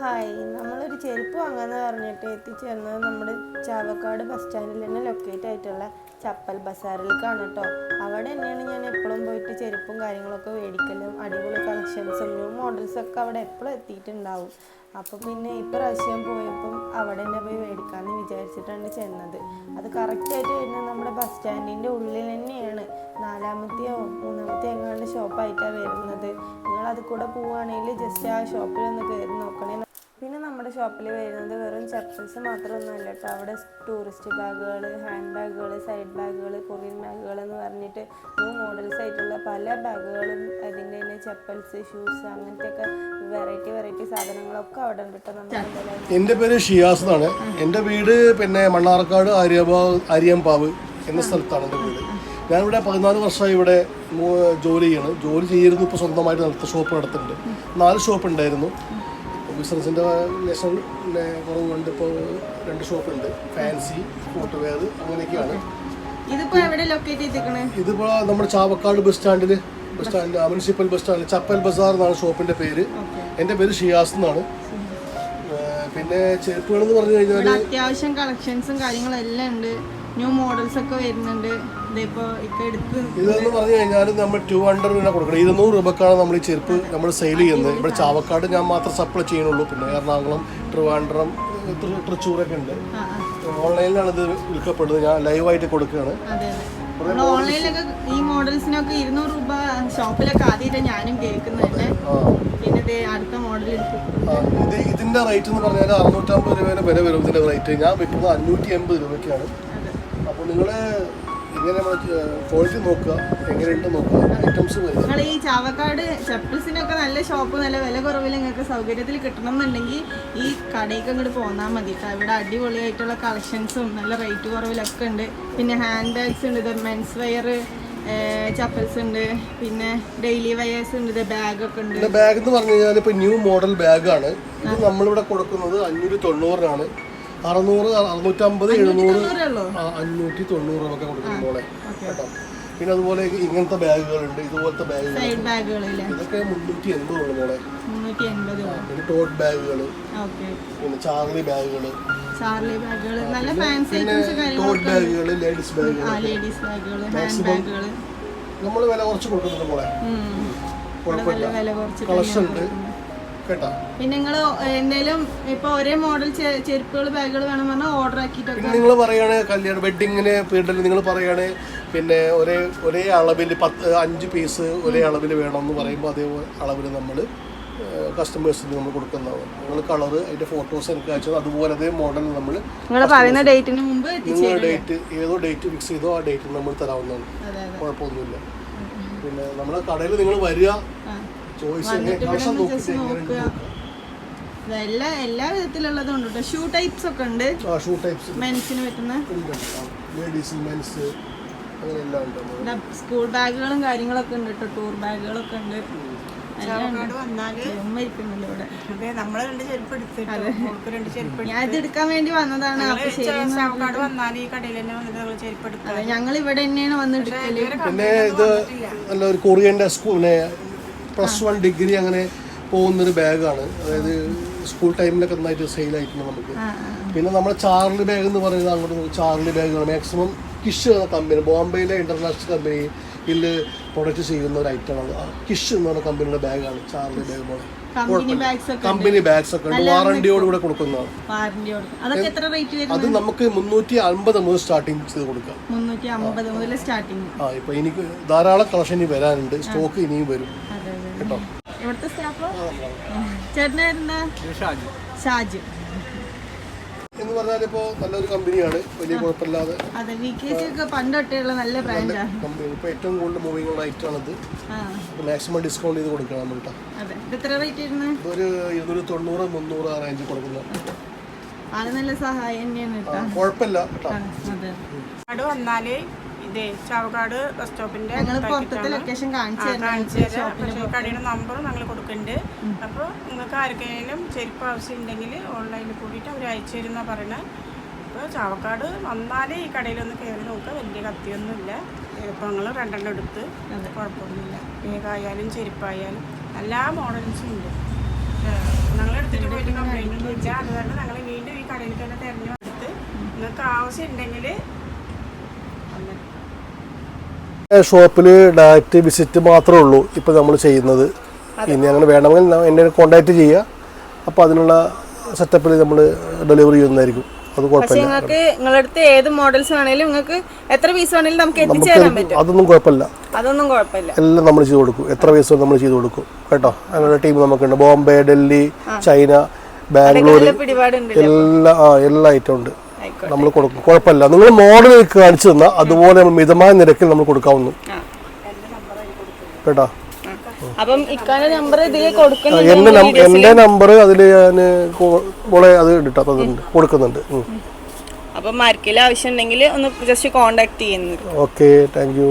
Hi നമ്മളൊരു ചെരുപ്പ് വാങ്ങാന്ന് പറഞ്ഞിട്ട് എത്തിച്ചേർന്നത് നമ്മുടെ ചാവക്കാട് ബസ് സ്റ്റാൻഡിൽ തന്നെ ലൊക്കേറ്റ് ആയിട്ടുള്ള ചപ്പൽ ബസാറിലേക്കാണ് കേട്ടോ. അവിടെ തന്നെയാണ് ഞാൻ എപ്പോഴും പോയിട്ട് ചെരുപ്പും കാര്യങ്ങളൊക്കെ മേടിക്കലും അടിപൊളി കളക്ഷൻസും ന്യൂ മോഡൽസും ഒക്കെ അവിടെ എപ്പോഴും എത്തിയിട്ടുണ്ടാവും. അപ്പോൾ പിന്നെ ഇപ്രാവശ്യം പോയപ്പം അവിടെ തന്നെ പോയി മേടിക്കാമെന്ന് വിചാരിച്ചിട്ടാണ് ചെന്നത്. അത് കറക്റ്റായിട്ട് വരുന്നത് നമ്മുടെ ബസ് സ്റ്റാൻഡിന്റെ ഉള്ളിൽ തന്നെയാണ്. നാലാമത്തെയോ മൂന്നാമത്തെയോ എങ്ങാണ്ട് ഷോപ്പായിട്ടാണ് വരുന്നത്. നിങ്ങൾ അത് കൂടെ പോവുകയാണെങ്കിൽ ജസ്റ്റ് ആ ഷോപ്പിൽ ഒന്ന് കയറി നോക്കണേ. നമ്മുടെ ഷോപ്പിൽ വരുന്നത് വെറും ചപ്പൽസ് മാത്രമൊന്നുമല്ല കേട്ടോ. അവിടെ ടൂറിസ്റ്റ് ബാഗുകൾ ഹാൻഡ് ബാഗുകൾ സൈഡ് ബാഗുകൾ കൊറിയൻ ബാഗുകൾ എന്ന് പറഞ്ഞിട്ട് ന്യൂ മോഡൽസ് ആയിട്ടുള്ള പല ബാഗുകളും അതിന്റെ തന്നെ ചപ്പൽസ് ഷൂസ് അങ്ങനത്തെയൊക്കെ വെറൈറ്റി വെറൈറ്റി സാധനങ്ങളൊക്കെ അവിടെ ഉണ്ട് കേട്ടോ എന്റെ പേര് ഷിയാസ് എന്നാണ്. എന്റെ വീട് പിന്നെ മണ്ണാർക്കാട് ആര്യപാവ് ആര്യമ്പാവ് എന്ന സ്ഥലത്താണ് എന്റെ വീട്. ഞാനിവിടെ പതിനാല് വർഷമായി ഇവിടെ ജോലി ചെയ്യണം. ജോലി ചെയ്യുന്നത് ഇപ്പോൾ സ്വന്തമായിട്ട് നടത്തുന്ന ഷോപ്പ് നടത്തുന്നുണ്ട്. നാല് ഷോപ്പ് ഉണ്ടായിരുന്നു. ബിസിനസിന്റെ ലക്ഷം കുറവുണ്ട് ഇപ്പോൾ രണ്ട് ഷോപ്പുണ്ട്. ഫാൻസി ഫുട്വെയർ അങ്ങനെയൊക്കെയാണ്. ഇതിപ്പോൾ നമ്മുടെ ചാവക്കാട് ബസ് സ്റ്റാൻഡിൽ ബസ് സ്റ്റാൻഡ് മുനിസിപ്പൽ ബസ് സ്റ്റാൻഡിൽ ചപ്പൽ ബസാർ എന്നാണ് ഷോപ്പിന്റെ പേര്. എന്റെ പേര് ഷിയാസ് എന്നാണ്. പിന്നെ ചെരുപ്പുകൾ എന്ന് പറഞ്ഞു കഴിഞ്ഞാൽ അത്യാവശ്യം കളക്ഷൻസും കാര്യങ്ങളും എല്ലാം ഉണ്ട്. ന്യൂ മോഡൽസ് ഒക്കെ വരുന്നുണ്ട്. ഇതിപ്പോ ഇപ്പൊ എടുത്ത് ഇതെന്ന് പറഞ്ഞു കഴിഞ്ഞാൽ നമ്മൾ ടു ഹൺഡ്രഡ് രൂപ കൊടുക്കണം. ഇരുന്നൂറ് രൂപക്കാണ് നമ്മൾ ഈ ചെരുപ്പ് നമ്മൾ സെയിൽ ചെയ്യുന്നത്. ഇവിടെ ചാവക്കാട് ഞാൻ മാത്രം സപ്ലൈ ചെയ്യുന്നുള്ളൂ. പിന്നെ എറണാകുളം ട്രിവാൻഡ്രം തൃശ്ശൂരൊക്കെ ഉണ്ട്. ഓൺലൈനിലാണ് ഇത് വിൽക്കപ്പെടുന്നത്. ഞാൻ ലൈവായിട്ട് കൊടുക്കുകയാണ്. ഓൺലൈനിലൊക്കെ ഈ മോഡൽസിനൊക്കെ ഇരുന്നൂറ് രൂപ ഷോപ്പിലൊക്കെ ആദ്യമായിട്ട് ഞാനും കേൾക്കുന്നുണ്ട് പിന്നെ അടുത്ത മോഡൽ ഇത് ഇതിന്റെ റേറ്റ് എന്ന് പറഞ്ഞാൽ അറുന്നൂറ്റമ്പത് രൂപയുടെ വില വരും ഇതിന്റെ റേറ്റ് ഞാൻ വിൽക്കുന്നത് അഞ്ഞൂറ്റി എൺപത് രൂപയ്ക്കാണ്. അപ്പോൾ നിങ്ങൾ ഇങ്ങനെ ക്വാളിറ്റി നോക്കുക. എങ്ങനെയുണ്ട് നോക്കുക. ഐറ്റംസ് നിങ്ങൾ ഈ ചാവക്കാട് ചപ്പിൾസിനൊക്കെ നല്ല ഷോപ്പ് നല്ല വില കുറവിൽ നിങ്ങൾക്ക് സൗകര്യത്തിൽ കിട്ടണം എന്നുണ്ടെങ്കിൽ ഈ കടയ്ക്ക് അങ്ങോട്ട് പോന്നാൽ മതി കേട്ടോ ഇവിടെ അടിപൊളിയായിട്ടുള്ള കളക്ഷൻസും നല്ല റേറ്റ് കുറവിലൊക്കെ ഉണ്ട്. പിന്നെ ഹാൻഡ് ബാഗ്സ് ഉണ്ട് ഇത് മെൻസ് വെയർ ചപ്പൽസ് ഉണ്ട്. പിന്നെ ഡെയിലി വെയേഴ്സ് ഉണ്ട് ഇത് ബാഗൊക്കെ ഉണ്ട്. ബാഗ് എന്ന് പറഞ്ഞു കഴിഞ്ഞാൽ ഇപ്പൊ ന്യൂ മോഡൽ ബാഗാണ് ഇത് നമ്മളിവിടെ കൊടുക്കുന്നത് അഞ്ഞൂറ്റി തൊണ്ണൂറിനാണ്. അറുന്നൂറ് അറുന്നൂറ്റമ്പത് എഴുന്നൂറ് അഞ്ഞൂറ്റി തൊണ്ണൂറ് ഒക്കെ കൊടുക്കുന്ന മോളെ. കേട്ടോ? പിന്നെ അതുപോലെ ഇങ്ങനത്തെ ബാഗുകളുണ്ട് ഇതുപോലത്തെ ബാഗുകൾ ഇതൊക്കെ മുന്നൂറ്റി എൺപത് പോലെ മോളെ. പിന്നെ ടോട്ട് ബാഗുകൾ പിന്നെ ചാർലി ബാഗുകൾ പിന്നെ ടോട്ട് ബാഗുകൾ ലേഡീസ് ബാഗുകൾ മാക്സിമം നമ്മൾ വില കുറച്ച് കൊടുക്കുന്നുണ്ട് മോളെ. കുഴപ്പമില്ല. കളക്ഷൻ ഉണ്ട്. കേട്ടാ. പിന്നെ നിങ്ങൾ എന്തെങ്കിലും ഇപ്പൊ ഒരേ മോഡൽ ചെരുപ്പുകൾ ബാഗുകൾ വേണം പറഞ്ഞാൽ ഓർഡർ ആക്കിയിട്ടൊക്കെ പിന്നെ നിങ്ങൾ പറയാണ് കല്യാണം വെഡിങ്ങിന് പീരീഡിൽ നിങ്ങൾ പറയാണ് പിന്നെ ഒരേ ഒരേ അളവിൽ പത്ത് അഞ്ച് പീസ് ഒരേ അളവിൽ എന്ന് പറയുമ്പോൾ അതേ അളവിൽ നമ്മൾ കസ്റ്റമേഴ്സിന് നമ്മൾ കൊടുക്കുന്നതാണ് നിങ്ങൾ കളർ അതിന്റെ ഫോട്ടോസ് എനിക്ക് അയച്ചത് അതുപോലെ അതേ മോഡൽ നമ്മൾ പറയുന്ന ഡേറ്റിന് മുമ്പ് നിങ്ങൾ ഡേറ്റ് ഏതോ ഡേറ്റ് ഫിക്സ് ചെയ്തോ ആ ഡേറ്റിന് നമ്മൾ തരാവുന്നതാണ്. കുഴപ്പമൊന്നുമില്ല. പിന്നെ നമ്മുടെ കടയിൽ നിങ്ങൾ വരിക നോക്കുക ഇത് എല്ലാ എല്ലാ വിധത്തിലുള്ളതും ഉണ്ട് കേട്ടോ ഷൂ ടൈപ്സ് ഒക്കെ ഉണ്ട്. ഷൂ ടൈപ്സ് മെൻസിന് പറ്റുന്ന. ഉണ്ട് ലേഡീസ് മെൻസ് അങ്ങനെ എല്ലാം ഉണ്ട്. സ്കൂൾ ബാഗുകളും കാര്യങ്ങളൊക്കെ ഉണ്ട് കേട്ടോ ടൂർ ബാഗുകളൊക്കെ ഉണ്ട്. ഞാൻ ഇത് എടുക്കാൻ വേണ്ടി വന്നതാണ്. വന്നിട്ട് ഞങ്ങൾ ഇവിടെ തന്നെയാണ് വന്ന് എടുക്കൽ. പിന്നെ ഇത് നല്ല ഒരു കൊറിയന്റെ സ്കൂൾ പിന്നെ പ്ലസ് വൺ ഡിഗ്രി അങ്ങനെ പോകുന്നൊരു ബാഗാണ് അതായത് സ്കൂൾ ടൈമിലൊക്കെ നന്നായിട്ട് സെയിൽ ആയിട്ടുണ്ട് നമുക്ക്. പിന്നെ നമ്മുടെ ചാർലി ബാഗ് എന്ന് പറയുന്നത് അങ്ങോട്ട് ചാർലി ബാഗുകൾ മാക്സിമം കിഷ് എന്ന കമ്പനി ബോംബെയിലെ ഇന്റർനാഷണൽ കമ്പനി ഇല്ല പ്രൊഡക്റ്റ് ചെയ്യുന്ന ഒരു ഐറ്റമാണ് കിഷ് എന്ന് പറഞ്ഞ കമ്പനിയുടെ ബാഗാണ് ചാർലി ബാഗ് പോലെ. കമ്പനി ബാഗ്സ് ഒക്കെ ഉണ്ട്. വാറണ്ടിയോട് കൂടെ കൊടുക്കുന്നതാണ്. അത് നമുക്ക് മുന്നൂറ്റി അമ്പത് മുതൽ സ്റ്റാർട്ടിങ് ചെയ്ത് കൊടുക്കാം. ആ ഇപ്പൊ എനിക്ക് ധാരാളം കളക്ഷൻ ഇനി വരാനുണ്ട്. സ്റ്റോക്ക് ഇനിയും വരും. ഇവിടുത്തെ സ്റ്റാഫ് ചേട്ടനായിരുന്ന ഷാജു. എന്ന് പറഞ്ഞാൽ ഇപ്പോ നല്ലൊരു കമ്പനിയാണ്. വലിയ കുഴപ്പമില്ലാതെ. അതെ വി കെ സി ഒക്കെ പണ്ട് തൊട്ടേയുള്ള നല്ല ബ്രാൻഡാണ് കമ്പനി ഇപ്പോൾ ഏറ്റവും കൂടുതൽ മൂവിംഗ് ഉള്ള ഐറ്റമാണിത് ആ. മാക്സിമം ഡിസ്കൗണ്ട് ചെയ്ത് കൊടുക്കണം നമ്മൾ അതെ. എത്ര റേറ്റ് ആയിരുന്നു? ഒരു ഇരുന്നൂറ് തൊണ്ണൂറ് മുന്നൂറ് ആ റേഞ്ചിൽ കൊടുക്കുന്നത്. ആൾ നല്ല സഹായം തന്നെയാണ് കേട്ടോ കുഴപ്പമില്ല കേട്ടോ അതെ. ചാവക്കാട് വന്നാൽ ഇതേ ചാവക്കാട് ബസ് സ്റ്റോപ്പിന്റെ ലൊക്കേഷൻ കാണിച്ചു തരാം. കടയുടെ നമ്പർ ഞങ്ങൾ കൊടുക്കുന്നുണ്ട്. അപ്പോൾ നിങ്ങൾക്ക് ആർക്കെങ്കിലും ചെരുപ്പ് ആവശ്യം ഉണ്ടെങ്കിൽ ഓൺലൈനിൽ കൂടിയിട്ട് അവർ അയച്ചു തരുന്ന പറയണേ. അപ്പോൾ ചാവക്കാട് വന്നാലേ ഈ കടയിലൊന്ന് കയറി നോക്കുക വലിയ കത്തിയൊന്നുമില്ല. ഇപ്പോൾ ഞങ്ങൾ രണ്ടെണ്ണം എടുത്ത് കുഴപ്പമൊന്നുമില്ല. ബേഗായാലും ചെരുപ്പായാലും എല്ലാ മോഡൽസും ഉണ്ട്. ഞങ്ങൾ എടുത്തിട്ട് പോയിട്ട് വെച്ചാൽ അതുകൊണ്ട് ഞങ്ങൾ വീണ്ടും ഈ കടയിലേക്ക് തന്നെ തിരഞ്ഞെടുത്ത് നിങ്ങൾക്ക് ആവശ്യം ഉണ്ടെങ്കിൽ ഷോപ്പിൽ ഡയറക്റ്റ് വിസിറ്റ് മാത്രമേ ഉള്ളൂ ഇപ്പോൾ നമ്മൾ ചെയ്യുന്നത്. ഇനി അങ്ങനെ വേണമെങ്കിൽ എന്നെ കോൺടാക്റ്റ് ചെയ്യുക അപ്പോൾ അതിനുള്ള സെറ്റപ്പിൽ നമ്മൾ ഡെലിവറി ചെയ്യുന്നതായിരിക്കും. അത് കുഴപ്പമില്ല. നിങ്ങൾക്ക് നിങ്ങളുടെ അടുത്ത് ഏത് മോഡൽസ് ആണെങ്കിലും നിങ്ങൾക്ക് എത്ര പീസ് ആണെങ്കിലും നമുക്ക് എത്തിച്ചേരാൻ പറ്റും. അതൊന്നും കുഴപ്പമില്ല. അതൊന്നും കുഴപ്പമില്ല. എല്ലാം നമ്മൾ ചെയ്തു കൊടുക്കും. എത്ര പീസ് നമ്മൾ ചെയ്തു കൊടുക്കും. കേട്ടോ? അതിനുള്ള ടീം നമുക്കുണ്ട്. ബോംബെ ഡൽഹി ചൈന ബാംഗ്ലൂർ എല്ലാ ആ എല്ലാ ഐറ്റം ഉണ്ട്. നമ്മൾ കൊടുക്കും കുഴപ്പമില്ല. നിങ്ങൾ മോഡൽ കാണിച്ചു തന്നാൽ അതുപോലെ മിതമായ നിരക്കിൽ നമ്മൾ കൊടുക്കാവുന്നു. കേട്ടാ? എന്റെ ഇക്കാന്റെ നമ്പർ അതിൽ ഞാൻ മോളെ അത് ഇട്ടാ കൊടുക്കുന്നുണ്ട്. അപ്പം ആർക്കെങ്കിലും ആവശ്യം ഉണ്ടെങ്കിൽ ഒന്ന് ജസ്റ്റ് കോണ്ടാക്ട് ചെയ്യുന്നു ഓക്കെ താങ്ക് യു